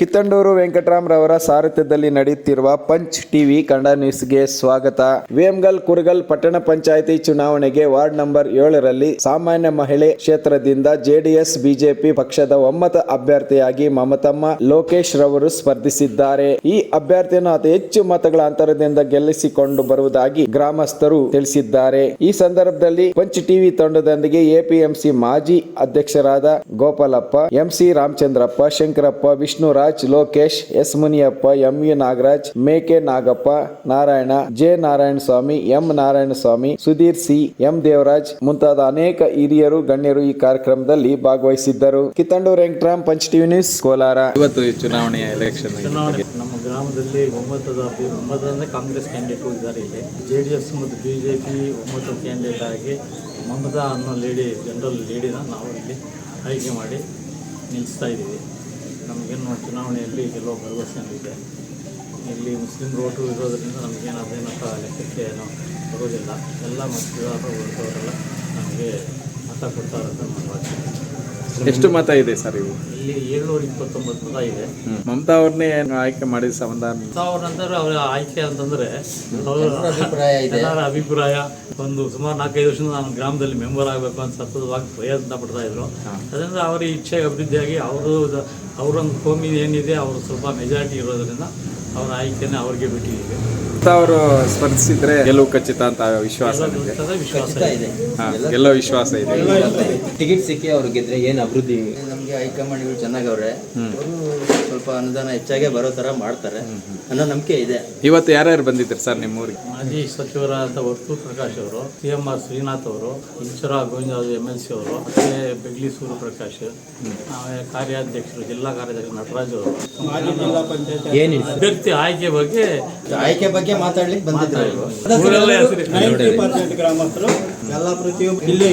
ಕಿತ್ತಂಡೂರು ವೆಂಕಟರಾಮ್ರವರ ಸಾರಥ್ಯದಲ್ಲಿ ನಡೆಯುತ್ತಿರುವ punch TV Kannada ನ್ಯೂಸ್ಗೆ ಸ್ವಾಗತ. ವೇಮ್ಗಲ್ ಕುರುಗಲ್ ಪಟ್ಟಣ ಪಂಚಾಯಿತಿ ಚುನಾವಣೆಗೆ ವಾರ್ಡ್ ನಂಬರ್ ಏಳರಲ್ಲಿ ಸಾಮಾನ್ಯ ಮಹಿಳೆ ಕ್ಷೇತ್ರದಿಂದ ಜೆಡಿಎಸ್, ಬಿಜೆಪಿ ಪಕ್ಷದ ಒಮ್ಮತ ಅಭ್ಯರ್ಥಿಯಾಗಿ ಮಮತಮ್ಮ ಲೋಕೇಶ್ ರವರು ಸ್ಪರ್ಧಿಸಿದ್ದಾರೆ. ಈ ಅಭ್ಯರ್ಥಿಯನ್ನು ಅತಿ ಹೆಚ್ಚು ಮತಗಳ ಅಂತರದಿಂದ ಗೆಲ್ಲಿಸಿಕೊಂಡು ಬರುವುದಾಗಿ ಗ್ರಾಮಸ್ಥರು ತಿಳಿಸಿದ್ದಾರೆ. ಈ ಸಂದರ್ಭದಲ್ಲಿ ಪಂಚ್ ಟಿವಿ ತಂಡದೊಂದಿಗೆ ಎಪಿಎಂಸಿ ಮಾಜಿ ಅಧ್ಯಕ್ಷರಾದ Gopalappa MC Ramachandrappa Shankarappa Vishnuraj Lokesh S Muniyappa M U Nagaraj ಮೇಕೆ Nagappa Narayana J Narayana Swamy M Narayana Swamy Sudheer C M Devaraj ಮುಂತಾದ ಅನೇಕ ಹಿರಿಯರು ಗಣ್ಯರು ಈ ಕಾರ್ಯಕ್ರಮದಲ್ಲಿ ಭಾಗವಹಿಸಿದ್ದರು. Kittanduru Venkataram punch TV news Kolar. ಇವತ್ತು ಈ ಚುನಾವಣೆಯ ಎಲೆಕ್ಷನ್ ಗ್ರಾಮದಲ್ಲಿ ಒಮ್ಮತದ ಅಭ್ಯ- ಒಮ್ಮತ ಅಂದರೆ ಕಾಂಗ್ರೆಸ್ ಕ್ಯಾಂಡಿಡೇಟ್ ಇದ್ದಾರೆ ಇಲ್ಲಿ. ಜೆ ಡಿ ಎಸ್ ಮತ್ತು ಬಿ ಜೆ ಪಿ ಒಮ್ಮತ ಕ್ಯಾಂಡಿಡೇಟ್ ಆಗಿ ಮಮತಾ ಅನ್ನೋ ಲೇಡಿ ಜನರಲ್ ಲೇಡಿನ ನಾವು ಇಲ್ಲಿ ಆಯ್ಕೆ ಮಾಡಿ ನಿಲ್ಲಿಸ್ತಾ ಇದ್ದೀವಿ. ನಮಗೇನು ಚುನಾವಣೆಯಲ್ಲಿ ಗೆಲ್ಲುವ ಭರವಸೆ ಇದೆ ಇಲ್ಲಿ ಮುಸ್ಲಿಂ ರೋಟು ಇರೋದರಿಂದ ನಮಗೇನು ಅದೇನೋ ಲೆಕ್ಕಕ್ಕೆ ಏನೋ ಬರೋದಿಲ್ಲ. ಎಲ್ಲ ಮತದಾರರು ಉಳಿದವರೆಲ್ಲ ನಮಗೆ ಮತ ಕೊಡ್ತಾರೆ ಅಂತ ನಮ್ಮ ಎಷ್ಟು ಮತ ಇದೆ ಸರ್ ಇವು? ಇಲ್ಲಿ ಏಳ್ನೂರ ಇಪ್ಪತ್ತೊಂಬತ್ತು ಮತ ಇದೆ. ಮಮತಾ ಅವ್ರನ್ನೇ ಆಯ್ಕೆ ಮಾಡಿದ ಸಂಬಂಧ ಅವ್ರ ನಂತರ ಅವರ ಆಯ್ಕೆ ಅಂತಂದ್ರೆ ಅವ್ರ ಎಲ್ಲರ ಅಭಿಪ್ರಾಯ ಒಂದು ಸುಮಾರು ನಾಲ್ಕೈದು ವರ್ಷದಿಂದ ನಾನು ಗ್ರಾಮದಲ್ಲಿ ಮೆಂಬರ್ ಆಗಬೇಕು ಅಂತ ಸತತವಾಗಿ ಪ್ರಯತ್ನ ಪಡ್ತಾ ಇದ್ರು. ಅದರಿಂದ ಅವರ ಇಚ್ಛೆ ಅಭಿವೃದ್ಧಿಯಾಗಿ ಅವರು ಅವರೊಂದು ಕೋಮಿ ಏನಿದೆ ಅವರು ಸ್ವಲ್ಪ ಮೆಜಾರಿಟಿ ಇರೋದ್ರಿಂದ ಅವರ ಆಯ್ಕೆನೇ ಅವ್ರಿಗೆ ಬಿಟ್ಟಿದ್ದೀವಿ. ಅವರು ಸ್ಪರ್ಧಿಸಿದ್ರೆ ಗೆಲುವು ಖಚಿತ ಅಂತ ವಿಶ್ವಾಸ ನಿಮಗೆ? ವಿಶ್ವಾಸ ಇದೆ. ಗೆಲ್ಲೋ ವಿಶ್ವಾಸ ಇದೆ. ಟಿಕೆಟ್ ಸಿಕ್ಕಿ ಅವ್ರು ಗೆದ್ರೆ ಏನು ಅಭಿವೃದ್ಧಿ? ನಮಗೆ ಹೈಕಮಾಂಡ್ಗಳು ಚೆನ್ನಾಗವ್ರೆ ಅವರು ಸ್ವಲ್ಪ ಅನುದಾನ ಹೆಚ್ಚಾಗೆ ಬರೋ ತರ ಮಾಡ್ತಾರೆ ಅನ್ನೋ ನಂಬಿಕೆ ಇದೆ. ಇವತ್ತು ಯಾರ್ಯಾರು ಬಂದಿದ್ರು ಸರ್ ನಿಮ್ಮೂರಿಗೆ? ಮಾಜಿ ಸಚಿವರಾದ ವಸ್ತು ಪ್ರಕಾಶ್ ಅವರು ಸಿ ಎಂ ಆರ್ ಶ್ರೀನಾಥ್ ಅವರು Inchara Govinda M L C ಅವರು ಮತ್ತೆ ಬೆಗ್ಲಿ ಸೂರ್ಯ ಪ್ರಕಾಶ್ ಆಮೇಲೆ ಕಾರ್ಯಾಧ್ಯಕ್ಷರು ಜಿಲ್ಲಾ ಕಾರ್ಯದರ್ಶಿ ನಟರಾಜ್ ಅವರು. ಏನು ಅಭ್ಯರ್ಥಿ ಆಯ್ಕೆ ಬಗ್ಗೆ ಆಯ್ಕೆ ಬಗ್ಗೆ ಮಾತಾಡ್ಲಿಕ್ಕೆ ಪರ್ಸೆಂಟ್ ಗ್ರಾಮಸ್ಥರು ಎಲ್ಲ ಪ್ರತಿಯೊಬ್ಬರು ಇಲ್ಲೇ